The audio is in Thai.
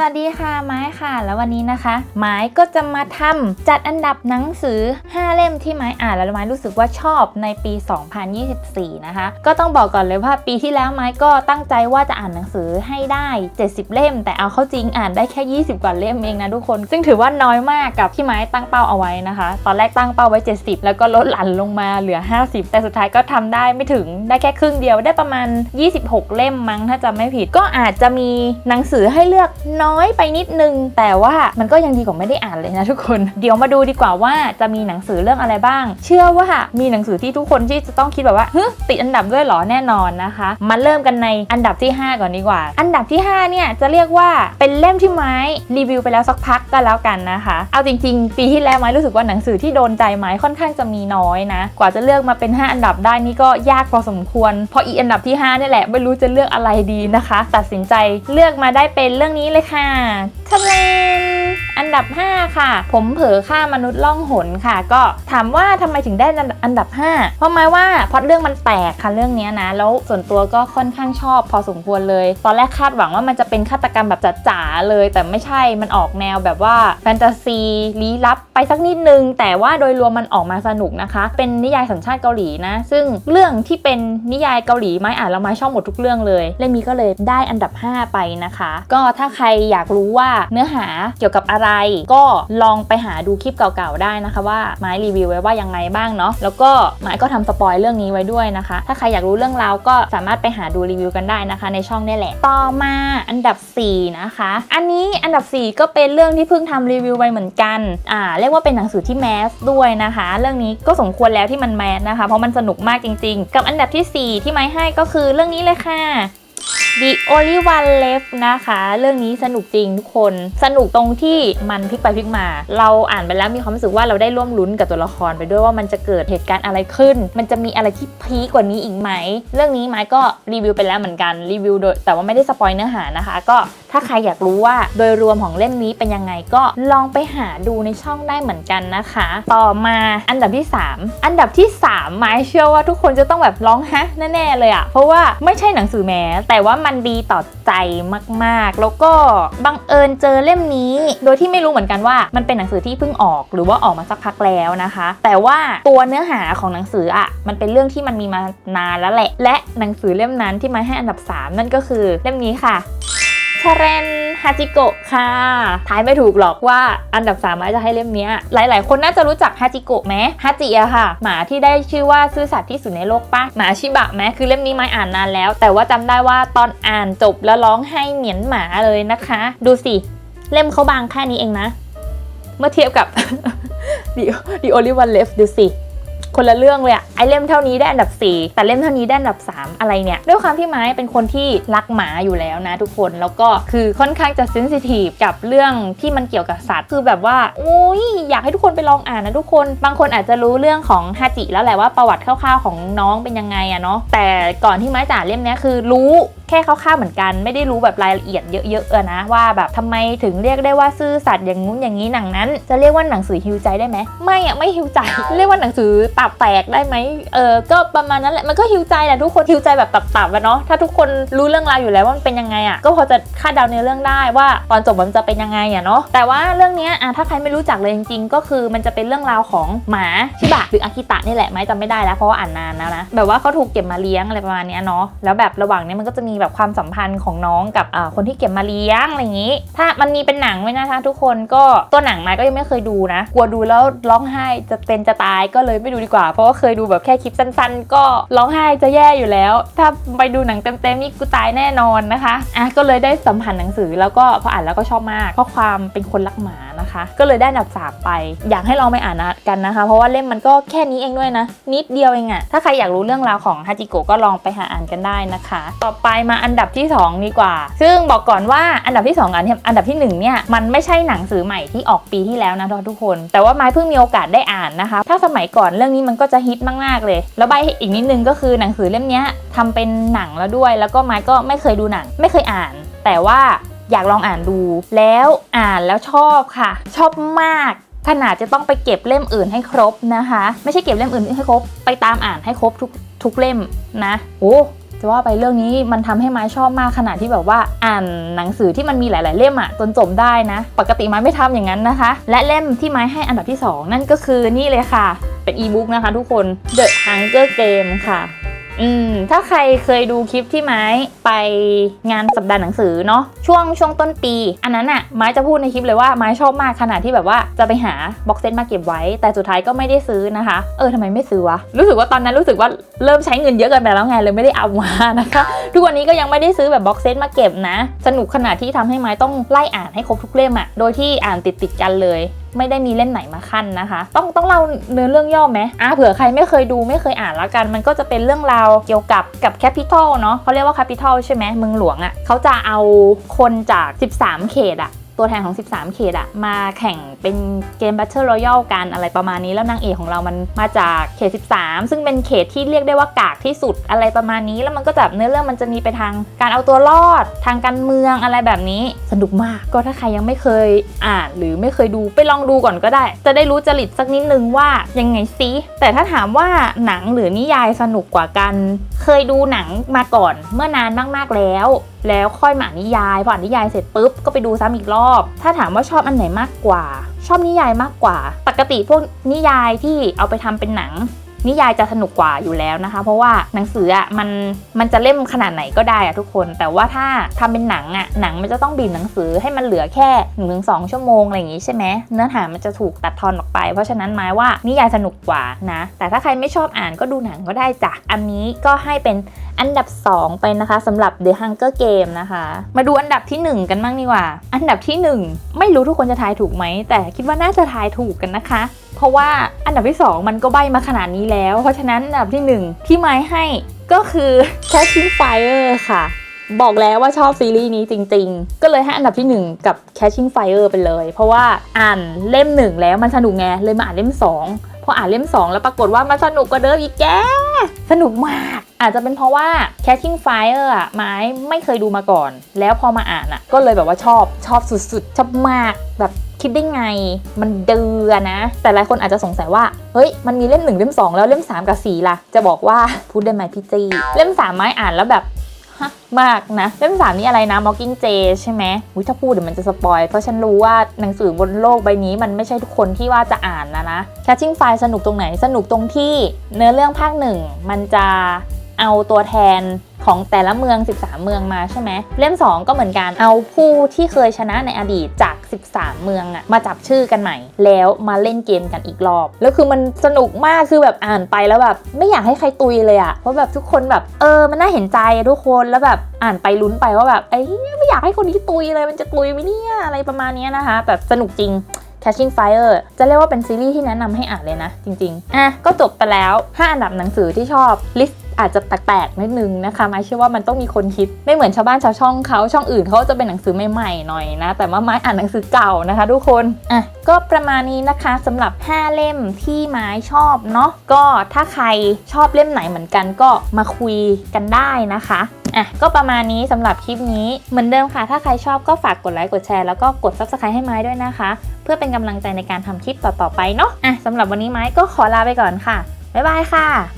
สวัสดีค่ะไม้ค่ะ แล้ววันนี้นะคะ ไม้ก็จะมาทำจัดอันดับหนังสือ 5 เล่มที่ไม้อ่านแล้วไม้รู้สึกว่าชอบในปี 2024 นะคะ ก็ต้องบอกก่อนเลยว่าปีที่แล้วไม้ก็ตั้งใจว่าจะอ่านหนังสือให้ได้ 70 เล่ม แต่เอาเข้าจริงอ่านได้แค่ 20 กว่าเล่มเองนะทุกคน ซึ่งถือว่าน้อยมากกับที่ไม้ตั้งเป้าเอาไว้นะคะ ตอนแรกตั้งเป้าไว้ 70 แล้วก็ลดหลั่นลงมาเหลือ 50 แต่สุดท้ายก็ทำได้ไม่ถึงได้แค่ครึ่งเดียวได้ประมาณ 26 เล่มมั้งถ้าจำไม่ผิด ก็อาจจะมีหนังสือให้เลือกน้อย้อยไปนิดนึง แต่ว่ามันก็ยังดีกว่าไม่ได้อ่านเลยนะทุกคน เดี๋ยวมาดูดีกว่าว่าจะมีหนังสือเรื่องอะไรบ้าง เชื่อว่ามีหนังสือที่ทุกคนที่จะต้องคิดแบบว่าเฮ้ติดอันดับด้วยหรอแน่นอนนะคะ มาเริ่มกันในอันดับที่ 5 ก่อนดีกว่า อันดับที่ 5 เนี่ยจะเรียกว่าเป็นเล่มที่ไม้รีวิวไปแล้วสักพักก็แล้วกันนะคะ เอาจริงๆ ปีที่แล้วไม้รู้สึกว่าหนังสือที่โดนใจไม้ค่อนข้างจะมีน้อยนะ กว่าจะเลือกมาเป็น 5 อันดับได้นี่ก็ยากพอสมควรเพราะอีอันดับที่5นี่แหละไม่รู้จะเลือกอะไรดีนะคะ ตัดสินใจเลือกมาได้เป็นเรื่องนี้เลยค่ะทะเล นอันดับ 5 ค่ะ ผมเผลอฆ่ามนุษย์ล่องหนค่ะ ก็ถามว่าทำไมถึงได้อันดับ 5 เพราะหมายว่าพล็อตเรื่องมันแปลกค่ะเรื่องนี้นะ แล้วส่วนตัวก็ค่อนข้างชอบพอสมควรเลย ตอนแรกคาดหวังว่ามันจะเป็นฆาตกรรมแบบจ๋าๆเลย แต่ไม่ใช่มันออกแนวแบบว่าแฟนตาซีลี้ลับไปสักนิดนึง แต่ว่าโดยรวมมันออกมาสนุกนะคะ เป็นนิยายสัญชาติเกาหลีนะ ซึ่งเรื่องที่เป็นนิยายเกาหลีไม้อ่านแล้วไม้ชอบหมดทุกเรื่องเลย เล่มนี้ก็เลยได้อันดับ 5 ไปนะคะ ก็ถ้าใครอยากรู้ว่าเนื้อหาเกี่ยวกับอะไรก็ลองไปหาดูคลิปเก่าๆได้นะคะ ว่าไม้รีวิวไว้ว่ายังไงบ้างเนาะแล้วก็ไม้ก็ทำสปอยเรื่องนี้ไว้ด้วยนะคะ ถ้าใครอยากรู้เรื่องราวก็สามารถไปหาดูรีวิวกันได้นะคะ ในช่องนี่แหละ ต่อมาอันดับ 4 นะคะ อันนี้อันดับ 4 ก็เป็นเรื่องที่เพิ่งทำรีวิวไปเหมือนกันอ่าเรียกว่าเป็นหนังสือที่แมสด้วยนะคะ เรื่องนี้ก็สมควรแล้วที่มันแมสนะคะ เพราะมันสนุกมากจริง ๆ กับอันดับทีสี่4 ที่ไม้ให้ก็คือเรื่องนี้เลยค่ะ The Only One Left นะคะ เรื่องนี้สนุกจริงทุกคน สนุกตรงที่มันพลิกไปพลิกมา เราอ่านไปแล้วมีความรู้สึกว่าเราได้ร่วมลุ้นกับตัวละครไปด้วยว่ามันจะเกิดเหตุการณ์อะไรขึ้น มันจะมีอะไรที่พีกกว่านี้อีกไหม เรื่องนี้ไม้ก็รีวิวไปแล้วเหมือนกันรีวิวโดยแต่ว่าไม่ได้สปอยเนื้อหานะคะ ก็ถ้าใครอยากรู้ว่าโดยรวมของเล่มนี้เป็นยังไงก็ลองไปหาดูในช่องได้เหมือนกันนะคะ ต่อมาอันดับที่ 3 อันดับที่ 3 ไม้เชื่อว่าทุกคนจะต้องแบบร้องฮะแน่ๆเลยอะเพราะว่าไม่ใช่หนังสือแม้แต่ว่ามันดีต่อใจมากๆ แล้วก็บังเอิญเจอเล่มนี้ โดยที่ไม่รู้เหมือนกันว่ามันเป็นหนังสือที่เพิ่งออก หรือว่าออกมาสักพักแล้วนะคะ แต่ว่าตัวเนื้อหาของหนังสืออะมันเป็นเรื่องที่มันมีมานานแล้วแหละ และหนังสือเล่มนั้นที่มาให้อันดับ 3 นั่นก็คือเล่มนี้ค่ะ ชาเรนฮาจิโกะค่ะทายไม่ถูกหรอกว่าอันดับ3ามจะให้เล่มนี้หลาย ๆ คนน่าจะรู้จักฮาจิโกะไหมฮาจิอะค่ะ หมาที่ได้ชื่อว่าซื่อสัตย์ที่สุดในโลกปะหมาชิบะไหมคือเล่มนี้ไม่อ่านนานแล้ว แต่ว่าจำได้ว่าตอนอ่านจบแล้วร้องให้เหมียนหมาเลยนะคะ ดูสิ เล่มเขาบางแค่นี้เองนะ เมื่อเทียบกับ The The Only One Left ดูสิ คนละเรื่องเลยอะไอเล่มเท่านี้ได้อันดับ 4 แต่เล่มเท่านี้ได้อันดับ 3 อะไรเนี่ย ด้วยความที่ไม้เป็นคนที่รักหมาอยู่แล้วนะทุกคนแล้วก็คือค่อนข้างจะเซนซิทีฟกับเรื่องที่มันเกี่ยวกับสัตว์คือแบบว่าโอ้ยอยากให้ทุกคนไปลองอ่านนะทุกคนบางคนอาจจะรู้เรื่องของฮาจิแล้วแหละว่าประวัติคร่าวๆของน้องเป็นยังไงอะเนาะแต่ก่อนที่ไม้จะอ่านเล่มนี้คือรู้แค่คร่าวๆเหมือนกัน ไม่ได้รู้แบบรายละเอียดเยอะๆอะนะว่าแบบทำไมถึงเรียกได้ว่าซื่อสัตย์อย่างงู้นอย่างนี้หนังนั้น จะเรียกว่าหนังสือฮิวใจได้ไหมไม่อะไม่ฮิวใจ เรียกว่าหนังสือตับแตกได้ไหมเออก็ประมาณนั้นแหละมันก็ฮิวใจแหละทุกคนฮิวใจแบบตับๆอะเนาะถ้าทุกคนรู้เรื่องราวอยู่แล้วว่ามันเป็นยังไงอะก็พอจะคาดเดาในเรื่องได้ว่าตอนจบมันจะเป็นยังไงอะเนาะแต่ว่าเรื่องนี้อะถ้าใครไม่รู้จักเลยจริงๆ ก็คือมันจะเป็นเรื่องราวของหมาชิบะหรืออากิตะนี่แหละไม่จำไม่ได้แล้วเพราะว่าอ่านนานแล้วนะแบบว่าเขาถูกเก็บมาเลี้ยงอะไรประมาณนี้เนาะแล้วแบบระหว่างนี้มันก็จะมีแบบความสัมพันธ์ของน้องกับคนที่เก็บมาเลี้ยงอะไรอย่างนี้ ถ้ามันมีเป็นหนังไว้นะคะทุกคนก็ตัวหนังมาก็ยังไม่เคยดูนะ กลัวดูแล้วร้องไห้จะเป็นจะตายก็เลยไม่ดูดีกว่า เพราะว่าเคยดูแบบแค่คลิปสั้นๆ ก็ร้องไห้จะแย่อยู่แล้ว ถ้าไปดูหนังเต็มๆนี่กูตายแน่นอนนะคะอะก็เลยได้สัมผัสหนังสือแล้วก็พออ่านแล้วก็ชอบมากเพราะความเป็นคนรักหมา นะคะ ก็เลยได้อันดับสามไป อยากให้ลองไปอ่านกันนะคะ เพราะว่าเล่มมันก็แค่นี้เองด้วยนะ นิดเดียวเองอะถ้าใครอยากรู้เรื่องราวของฮาจิโกะก็ลองไปหาอ่านกันได้นะคะ ต่อไปมาอันดับที่ 2 ดีกว่า ซึ่งบอกก่อนว่าอันดับที่ 2 อันอันดับที่ 1 เนี่ย มันไม่ใช่หนังสือใหม่ที่ออกปีที่แล้วนะทุกคน แต่ว่าไม้เพิ่งมีโอกาสได้อ่านนะคะ ถ้าสมัยก่อนเรื่องนี้มันก็จะฮิตมากๆเลย แล้วใบอีกนิดนึงก็คือหนังสือเล่มนี้ยทำเป็นหนังแล้วด้วย แล้วก็ไม้ก็ไม่เคยดูหนัง ไม่เคยอ่าน แต่ว่า อยากลองอ่านดู แล้วอ่านแล้วชอบค่ะ ชอบมากขนาดจะต้องไปเก็บเล่มอื่นให้ครบนะคะ ไม่ใช่เก็บเล่มอื่นให้ครบ ไปตามอ่านให้ครบทุกทุกเล่มนะโอ้จะว่าไปเรื่องนี้มันทำให้ไม้ชอบมากขนาดที่แบบว่าอ่านหนังสือที่มันมีหลาย ๆ เล่มอะจนจบได้นะ ปกติไม้ไม่ทำอย่างนั้นนะคะ และเล่มที่ไม้ให้อันดับที่ 2 นั่นก็คือนี่เลยค่ะ เป็นอีบุ๊กนะคะทุกคน The Hunger Game ค่ะ อืมถ้าใครเคยดูคลิปที่ไม้ไปงานสัปดาห์หนังสือเนาะช่วงช่วงต้นปี อันนั้นอะไม้จะพูดในคลิปเลยว่าไม้ชอบมากขนาดที่แบบว่าจะไปหาบ็อกเซตมาเก็บไว้ แต่สุดท้ายก็ไม่ได้ซื้อนะคะ เออทำไมไม่ซื้อวะ รู้สึกว่าตอนนั้นรู้สึกว่าเริ่มใช้เงินเยอะเกินไปแล้วไงเลยไม่ได้เอามานะคะ ทุกวันนี้ก็ยังไม่ได้ซื้อแบบบ็อกเซตมาเก็บนะ สนุกขนาดที่ทำให้ไม้ต้องไล่อ่านให้ครบทุกเล่มอะโดยที่อ่านติดติดกันเลยไม่ได้มีเล่มไหนมาขั้นนะคะ ต้องต้องเล่าเนื้อเรื่องย่อไหมอะเผื่อใครไม่เคยดูไม่เคยอ่านแล้วกัน มันก็จะเป็นเรื่องราวเกี่ยวกับกับแคปิตอลเนาะเขาเรียกว่าแคปิตอลใช่ไหมเมืองหลวงอะ่ะเขาจะเอาคนจาก 13 เขตอะ ตัวแทนของ 13 เขตอะมาแข่งเป็นเกม Battle Royale กันอะไรประมาณนี้แล้วนางเอกของเรามันมาจากเขต 13 ซึ่งเป็นเขตที่เรียกได้ว่ากากที่สุดอะไรประมาณนี้ แล้วมันก็จะเนื้อเรื่องมันจะมีไปทางการเอาตัวรอด ทางการเมืองอะไรแบบนี้สนุกมาก ก็ถ้าใครยังไม่เคยอ่านหรือไม่เคยดูไปลองดูก่อนก็ได้ จะได้รู้จริตสักนิดนึงว่ายังไงซิแต่ถ้าถามว่าหนังหรือนิยายสนุกกว่ากัน เคยดูหนังมาก่อนเมื่อนานมากๆแล้ว แล้วค่อยมาอ่านนิยาย พออ่านนิยายเสร็จปุ๊บก็ไปดูซ้ำอีกรอบ ถ้าถามว่าชอบอันไหนมากกว่า ชอบนิยายมากกว่า ปกติพวกนิยายที่เอาไปทำเป็นหนัง นิยายจะสนุกกว่าอยู่แล้วนะคะ เพราะว่าหนังสืออะมันมันจะเล่มขนาดไหนก็ได้อะทุกคน แต่ว่าถ้าทำเป็นหนังอะหนังมันจะต้องบีบหนังสือให้มันเหลือแค่1นถึงสชั่วโมงอะไรอย่างงี้ใช่ไหมเนื้อหามันจะถูกตัดทอนออกไป เพราะฉะนั้นหมายว่านิยายสนุกกว่านะ แต่ถ้าใครไม่ชอบอ่านก็ดูหนังก็ได้จ้ะอันนี้ก็ให้เป็นอันดับ 2 ไปนะคะสำหรับ The Hunger Game นะคะ มาดูอันดับที่ 1 กันบ้างดีกว่า อันดับที่ 1 ไม่รู้ทุกคนจะทายถูกไหม แต่คิดว่าน่าจะทายถูกกันนะคะเพราะว่าอันดับที่ 2 มันก็ใบมาขนาดนี้แล้ว เพราะฉะนั้นอันดับที่ 1 ที่ไม้ให้ก็คือ Catching Fire ค่ะ บอกแล้วว่าชอบซีรีส์นี้จริง ๆ ก็เลยให้อันดับที่ 1 กับ Catching Fire ไปเลย เพราะว่าอ่านเล่ม 1 แล้วมันสนุกไงเลยมาอ่านเล่ม 2 พออ่านเล่ม 2 แล้วปรากฏว่ามันสนุกกว่าเดิมอีกแกสนุกมาก อาจจะเป็นเพราะว่า Catching Fire อะไม้ไม่เคยดูมาก่อน แล้วพอมาอ่านอะ ก็เลยแบบว่าชอบชอบสุดๆชอบมากแบบ คิดได้ไง มันเดือนะ แต่หลายคนอาจจะสงสัยว่า เฮ้ย มันมีเล่ม1เล่ม2แล้วเล่ม3กับ4ล่ะ จะบอกว่าพูดได้ไหมพี่จีเล่ม3ไม้อ่านแล้วแบบฮะมากนะ เล่มสามนี่อะไรนะ Mocking Jay ใช่ไหมอุ๊ยถ้าพูดเดี๋ยวมันจะสปอย เพราะฉันรู้ว่าหนังสือบนโลกใบนี้มันไม่ใช่ทุกคนที่ว่าจะอ่านนะนะ Catching Fire สนุกตรงไหนสนุกตรงที่เนื้อเรื่องภาคหนึ่งมันจะเอาตัวแทน ของแต่ละเมือง 13 เมืองมาใช่ไหมเล่ม 2 ก็เหมือนกันเอาผู้ที่เคยชนะในอดีตจาก 13 เมืองอะมาจับชื่อกันใหม่ แล้วมาเล่นเกมกันอีกรอบ แล้วคือมันสนุกมากคือแบบอ่านไปแล้วแบบ ไม่อยากให้ใครตุยเลยอะเพราะแบบทุกคนแบบเออมันน่าเห็นใจทุกคนแล้วแบบอ่านไปลุ้นไปว่าแบบไอ้ไม่อยากให้คนนี้ตุยเลยมันจะตุยไหมเนี่ยอะไรประมาณนี้นะคะ แบบสนุกจริง Catching Fire จะเรียกว่าเป็นซีรีส์ที่แนะนำให้อ่านเลยนะ จริง ๆ อะ ก็จบไปแล้ว 5 อันดับหนังสือที่ชอบลิสต์ อาจจะแปลกๆนิดนึงนะคะไม้เชื่อว่ามันต้องมีคนคิดไม่เหมือนชาวบ้านชาวช่องเขาช่องอื่นเขาจะเป็นหนังสือใหม่ๆหน่อยนะแต่ว่าไม้อ่านหนังสือเก่านะคะ ทุกคนอะก็ประมาณนี้นะคะสำหรับ 5 เล่มที่ไม้ชอบเนาะก็ถ้าใครชอบเล่มไหนเหมือนกันก็มาคุยกันได้นะคะอะก็ประมาณนี้สำหรับคลิปนี้เหมือนเดิมค่ะ ถ้าใครชอบก็ฝากกดไลค์กดแชร์แล้วก็กด subscribe ให้ไม้ด้วยนะคะ เพื่อเป็นกำลังใจในการทำคลิปต่อๆไปเนาะอะสำหรับวันนี้ไม้ก็ขอลาไปก่อนค่ะบ๊ายบายค่ะ